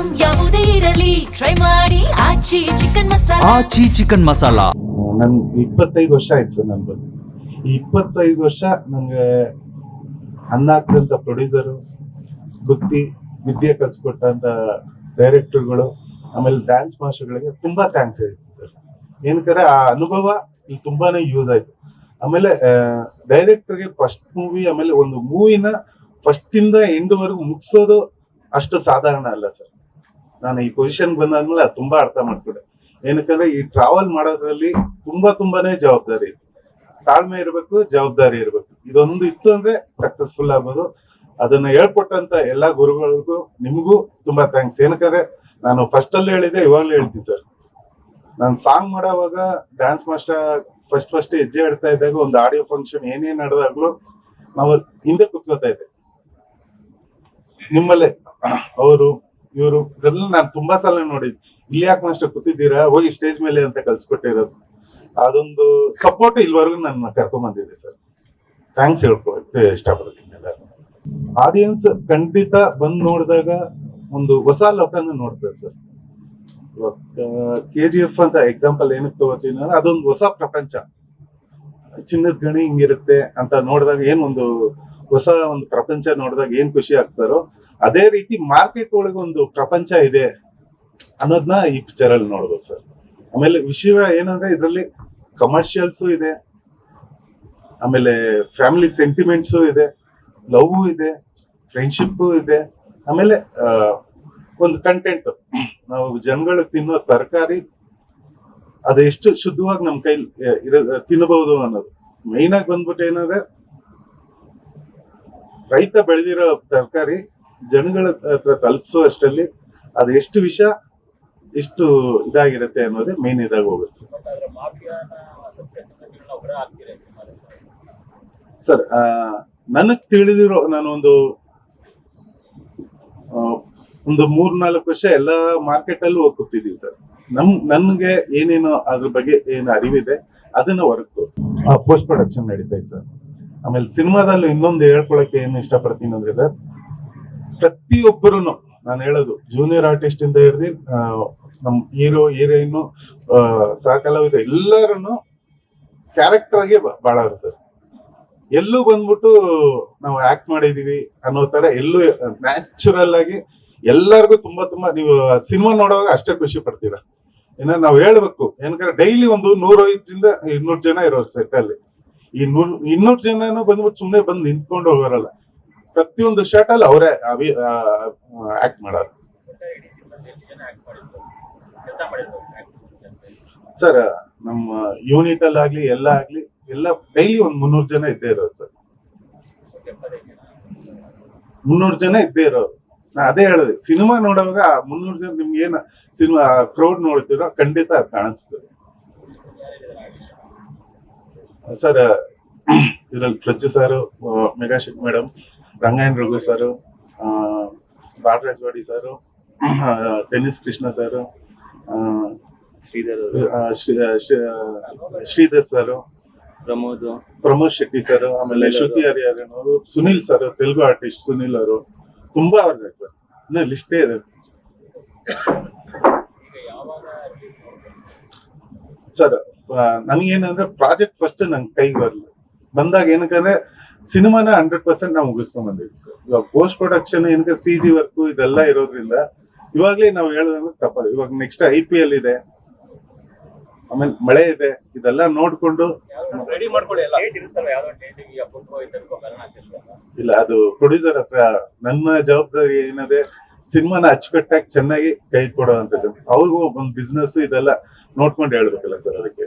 Item ಯಾವುದೇ ಇರಲಿ. Try ಮಾಡಿ. ಆಚಿ ಚಿಕನ್ ಮಸಾಲ. ಆಚಿ ಚಿಕನ್ ಮಸಾಲಾ. ನನ್ ಇಪ್ಪತ್ತೈದು ವರ್ಷ ಆಯ್ತು ಸರ್ ನನ್ ಬಂದು ಈ ಇಪ್ಪತ್ತೈದು ವರ್ಷ ನಂಗೆ ಅನ್ನ ಹಾಕಿದಂತ ಪ್ರೊಡ್ಯೂಸರು ಬುದ್ಧಿ ವಿದ್ಯೆ ಕಲ್ಸ್ಕೊಟ್ಟಂತ ಡೈರೆಕ್ಟರ್ಗಳು ಆಮೇಲೆ ಡ್ಯಾನ್ಸ್ ಮಾಸ್ಟರ್ಗಳಿಗೆ ತುಂಬಾ ಥ್ಯಾಂಕ್ಸ್ ಹೇಳ್ತೀನಿ ಸರ್. ಏನಕ್ಕಾರೆ ಆ ಅನುಭವ ಇಲ್ಲಿ ತುಂಬಾನೇ ಯೂಸ್ ಆಯ್ತು. ಆಮೇಲೆ ಡೈರೆಕ್ಟರ್ಗೆ ಫಸ್ಟ್ ಮೂವಿ ಆಮೇಲೆ ಒಂದು ಮೂವಿನ ಫಸ್ಟ್ ಇಂದ ಎಂಡ್ ವರೆಗೂ ಮುಗಿಸೋದು ಅಷ್ಟು ಸಾಧಾರಣ ಅಲ್ಲ ಸರ್. ನಾನು ಈ ಪೊಸಿಷನ್ ಬಂದಾದ್ಮೇಲೆ ಅದು ತುಂಬಾ ಅರ್ಥ ಮಾಡ್ಕೊಂಡೆ. ಏನಕ್ಕಂದ್ರೆ ಈ ಟ್ರಾವೆಲ್ ಮಾಡೋದ್ರಲ್ಲಿ ತುಂಬಾ ತುಂಬಾನೇ ಜವಾಬ್ದಾರಿ ತಾಳ್ಮೆ ಇರಬೇಕು, ಜವಾಬ್ದಾರಿ ಇರಬೇಕು. ಇದೊಂದು ಇತ್ತು ಅಂದ್ರೆ ಸಕ್ಸಸ್ಫುಲ್ ಆಗ್ಬೋದು ಅದನ್ನ ಹೇಳ್ಕೊಟ್ಟಂತ ಎಲ್ಲಾ ಗುರುಗಳಿಗೂ ನಿಮ್ಗೂ ತುಂಬಾ ಥ್ಯಾಂಕ್ಸ್ ಏನಕ್ಕಂದ್ರೆ ನಾನು ಫಸ್ಟ್ ಅಲ್ಲಿ ಹೇಳಿದೆ ಇವಾಗ್ಲೂ ಹೇಳ್ತೀನಿ ಸರ್. ನಾನು ಸಾಂಗ್ ಮಾಡೋವಾಗ ಡ್ಯಾನ್ಸ್ ಮಾಸ್ಟರ್ ಫಸ್ಟ್ ಫಸ್ಟ್ ಹೆಜ್ಜೆ ಇಡ್ತಾ ಇದ್ದಾಗ ಒಂದು ಆಡಿಯೋ ಫಂಕ್ಷನ್ ಏನೇ ನಡೆದಾಗ್ಲೂ ನಾವು ಹಿಂದೆ ಕುತ್ಕೋತಾ ಇದ್ದೆ. ನಿಮ್ಮಲ್ಲೇ, ಅವರು ಇವರು ಇದೆಲ್ಲ ನಾನು ತುಂಬಾ ಸಲ ನೋಡಿದ್ವಿ ಇಲ್ಲಿ ಯಾಕೆ ಮಾಸ್ಟರ್ ಕೂತಿದ್ದೀರಾ? ಹೋಗಿ ಸ್ಟೇಜ್ ಮೇಲೆ ಅಂತ ಕಲ್ಸ್ಕೊಟ್ಟಿರೋದು. ಅದೊಂದು ಸಪೋರ್ಟ್ ಇಲ್ವರೆಗೂ ನನ್ನ ಕರ್ಕೊಂಡ್ ಬಂದಿದೆ ಸರ್. ಥ್ಯಾಂಕ್ಸ್ ಹೇಳ್ಕೊಳಕ್ಕೆ ಇಷ್ಟಪಡ್ತೀನಿ ಎಲ್ಲರೂ ಆಡಿಯನ್ಸ್ ಖಂಡಿತ ಬಂದ್ ನೋಡಿದಾಗ ಒಂದು ಹೊಸ ಲೋಕನ ನೋಡ್ತಾರೆ ಸರ್. ಕೆ ಜಿ ಎಫ್ ಅಂತ ಎಕ್ಸಾಂಪಲ್ ಏನಕ್ಕೆ ತಗೋತೀನಿ ಅಂದ್ರೆ ಅದೊಂದು ಹೊಸ ಪ್ರಪಂಚ. ಚಿನ್ನದ ಗಣಿ ಹಿಂಗಿರುತ್ತೆ ಅಂತ ನೋಡಿದಾಗ ಏನು ಒಂದು ಹೊಸ ಒಂದು ಪ್ರಪಂಚ ನೋಡಿದಾಗ ಏನ್ ಖುಷಿ ಆಗ್ತಾರೋ ಅದೇ ರೀತಿ ಮಾರ್ಕೆಟ್ ಒಳಗೆ ಒಂದು ಪ್ರಪಂಚ ಇದೆ ಅನ್ನೋದನ್ನ ಈ ಪಿಕ್ಚರ್ ಅಲ್ಲಿ ನೋಡ್ಬೋದು ಸರ್. ಆಮೇಲೆ ವಿಷಯ ಏನಂದ್ರೆ ಇದರಲ್ಲಿ ಕಮರ್ಷಿಯಲ್ಸು ಇದೆ. ಆಮೇಲೆ ಫ್ಯಾಮಿಲಿ ಸೆಂಟಿಮೆಂಟ್ಸು ಇದೆ. ಲವ್ ಇದೆ. ಫ್ರೆಂಡ್ಶಿಪ್ ಇದೆ. ಆಮೇಲೆ ಒಂದು ಕಂಟೆಂಟ್ ನಾವು ಜನಗಳು ತಿನ್ನೋ ತರಕಾರಿ ಅದೆಷ್ಟು ಶುದ್ಧವಾಗಿ ನಮ್ಮ ಕೈಲಿ ತಿನ್ನಬಹುದು ಅನ್ನೋದು. ಮೈನ್ ಆಗಿ ಬಂದ್ಬಿಟ್ಟು ಏನಂದ್ರೆ ರೈತ ಬೆಳೆದಿರೋ ತರಕಾರಿ ಜನಗಳ ಹತ್ರ ತಲುಪಿಸೋ ಅಷ್ಟರಲ್ಲಿ ಅದು ಎಷ್ಟು ವಿಷ ಎಷ್ಟು ಇದಾಗಿರುತ್ತೆ ಅನ್ನೋದೇ ಮೇನ್ ಇದಾಗಿ ಹೋಗುತ್ತೆ. ಸರ್ ನನಗ್ ತಿಳಿದಿರೋ ನಾನೊಂದು ಒಂದು ಆ, ಮೂರ್ ನಾಲ್ಕು ವರ್ಷ ಎಲ್ಲ ಮಾರ್ಕೆಟ್ ಅಲ್ಲೂ ಹೋಗಿ ಕೂತಿದ್ದೀವಿ ಸರ್. ನಮ್ ನನ್ಗೆ ಏನೇನೋ ಅದ್ರ ಬಗ್ಗೆ ಏನು ಅರಿವಿದೆ ಅದನ್ನ ಹೊರಗೆ ತೋರಿಸಿ. ಪೋಸ್ಟ್ ಪ್ರೊಡಕ್ಷನ್ ನಡೀತಾ ಇದೆ ಸರ್. ಆಮೇಲೆ ಸಿನಿಮಾದಲ್ಲಿ ಇನ್ನೊಂದು ಹೇಳ್ಕೊಳಕ್ಕೆ ಏನು ಇಷ್ಟಪಡ್ತೀನಿ ಅಂದ್ರೆ ಸರ್ ಪ್ರತಿಯೊಬ್ಬರು ನಾನು ಹೇಳೋದು ಜೂನಿಯರ್ ಆರ್ಟಿಸ್ಟ್ ಇಂದ ಹಿಡಿದು ನಮ್ ಹೀರೋ ಹೀರೋಯಿನ್ ಸಹ ಕಲಾವಿದರು ಎಲ್ಲರೂ ಆಗಿ ಬಹಳ ಸರ್. ಎಲ್ಲೂ ಬಂದ್ಬಿಟ್ಟು ನಾವು ಆಕ್ಟ್ ಮಾಡಿದೀವಿ ಅನ್ನೋ ತರ ಎಲ್ಲೂ ನ್ಯಾಚುರಲ್ ಆಗಿ ಎಲ್ಲರಿಗೂ ತುಂಬಾ ತುಂಬಾ ನೀವು ಸಿನಿಮಾ ನೋಡುವಾಗ ಅಷ್ಟೇ ಖುಷಿ ಪಡ್ತೀರಾ. ಏನ ನಾವು ಹೇಳ್ಬೇಕು, ಏನಂದ್ರೆ ಡೈಲಿ ಒಂದು ನೂರೈದಿಂದ ಇನ್ನೂರು ಜನ ಇರೋದು ಸೆಟ್ ಅಲ್ಲಿ. ಈ ನೂರ್, ಇನ್ನೂರು ಜನನು ಬಂದ್ಬಿಟ್ಟು ಸುಮ್ಮನೆ ಬಂದು ನಿಂತ್ಕೊಂಡು ಹೋಗೋರಲ್ಲ. ಪ್ರತಿಯೊಂದು ಶರ್ಟ್ ಅಲ್ಲಿ ಅವರೇ ಮಾಡೋರು ಜನ ಆಕ್ಟ್ ಮಾಡಿದ್ರು ಸರ್ ನಮ್ಮ ಯೂನಿಟ್ ಅಲ್ಲಿ ಆಗ್ಲಿ, ಎಲ್ಲ ಆಗ್ಲಿ, ಎಲ್ಲ ಡೈಲಿ ಒಂದ್ ಮುನ್ನೂರು ಜನ ಇದ್ದೇ ಇರೋದು ಸರ್ ಮುನ್ನೂರು ಜನ ಇದ್ದೇ ಇರೋರು. ನಾ ಅದೇ ಹೇಳಿದೆ ಸಿನಿಮಾ ನೋಡುವಾಗ ಮುನ್ನೂರು ಜನ ನಿಮ್ಗೆ ಏನ ಸಿನಿಮಾ ಕ್ರೌಡ್ ನೋಡ್ತೀರೋ ಖಂಡಿತ ಅದ್ ಕಾಣಿಸ್ತದೆ. ಸರ್ ಇದ್ರಲ್ಲಿ ಪ್ರಜ್ಜು ಸರ್ ಮೆಗಾಶಿಕ್ ಮೇಡಮ್ ರಂಗಾಯಣ್ ರಘು ಸರ್ ವಾಡಿ sir Tennis Krishna sir Sridhar Sridhar sir Pramod. Pramod Shetty sir ಆಮೇಲೆ ಶ್ರುತಿ ಹರಿಹರನ್ ಅವರು ಸುನಿಲ್ ಸರ್ ತೆಲುಗು ಆರ್ಟಿಸ್ಟ್ ಸುನಿಲ್ ಅವರು ತುಂಬಾ ಅವ್ರಿದೆ ಸರ್. ಇನ್ನ ಲಿಸ್ಟೇ ಇದೆ. ಸರ್ ನನಗೇನಂದ್ರೆ ಪ್ರಾಜೆಕ್ಟ್ ಫಸ್ಟ್ ನಂಗೆ ಕೈಗೆ ಬರಲಿ. ಬಂದಾಗ ಏನಕ್ಕಂದ್ರೆ ಸಿನಿಮಾನ ಹಂಡ್ರೆಡ್ ಪರ್ಸೆಂಟ್ ನಾವು ಮುಗಿಸ್ಕೊಂಡ್ ಬಂದಿದ್ವಿ ಸರ್ ಇವಾಗ ಪೋಸ್ಟ್ ಪ್ರೊಡಕ್ಷನ್ ಏನಕ್ಕೆ ಸಿ ಜಿ ವರ್ಕ್ ಇದೆಲ್ಲ ಇರೋದ್ರಿಂದ ಇವಾಗ್ಲೇ ನಾವು ಹೇಳೋದಂದ್ರೆ ತಪ್ಪ. ಇವಾಗ ನೆಕ್ಸ್ಟ್ ಐ ಪಿ ಎಲ್ ಇದೆ. ಆಮೇಲೆ ಮಳೆ ಇದೆ. ಇದೆಲ್ಲ ನೋಡ್ಕೊಂಡು ಇಲ್ಲ ಅದು ಪ್ರೊಡ್ಯೂಸರ್ ಹತ್ರ ನನ್ನ ಜವಾಬ್ದಾರಿ ಏನದೆ ಸಿನಿಮಾನ ಅಚ್ಚುಕಟ್ಟಾಗಿ ಚೆನ್ನಾಗಿ ಕೈ ಅಂತ ಅವ್ರಿಗೂ ಒಂದು ಬಿಸ್ನೆಸ್ ಇದೆಲ್ಲ ನೋಡ್ಕೊಂಡು ಹೇಳ್ಬೇಕಲ್ಲ ಸರ್ ಅದಕ್ಕೆ.